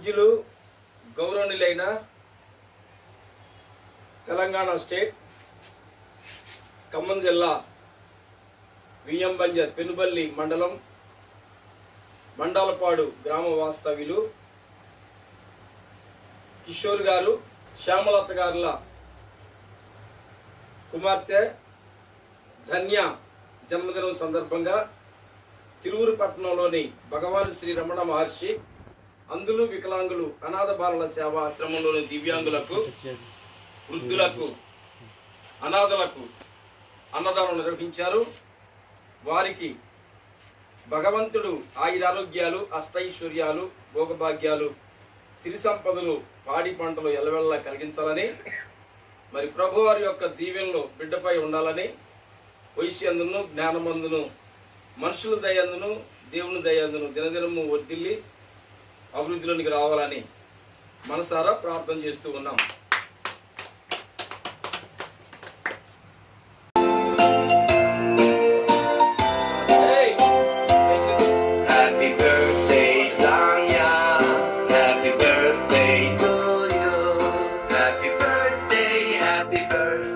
పూజ్యులు గౌరవనీయులైన తెలంగాణ స్టేట్ ఖమ్మం జిల్లా విఎం బంజర్ పెనుబల్లి మండలం మండలపాడు గ్రామ వాస్తవ్యులు కిషోర్ గారు శ్యామలత గారుల కుమార్తె ధన్య జన్మదినం సందర్భంగా తిరువురు పట్టణంలోని భగవాన్ శ్రీ రమణ మహర్షి అందులు వికలాంగులు అనాథ బాలల సేవ ఆశ్రమంలోని దివ్యాంగులకు వృద్ధులకు అనాథలకు అన్నదానం నిర్వహించారు. వారికి భగవంతుడు ఆయురారోగ్యాలు అష్టైశ్వర్యాలు భోగభాగ్యాలు సిరి సంపదలు పాడి పంటలు ఎలవెల్లా కలిగించాలని మరి ప్రభువారి యొక్క దీవెనలు బిడ్డపై ఉండాలని వయస్సు అందును జ్ఞానమందును మనుషుల దయందును దేవుని దయందును దినదినము వర్దిల్లి అభివృద్ధిలోనికి రావాలని మనసారా ప్రార్థన చేస్తూ ఉన్నాం. Happy birthday.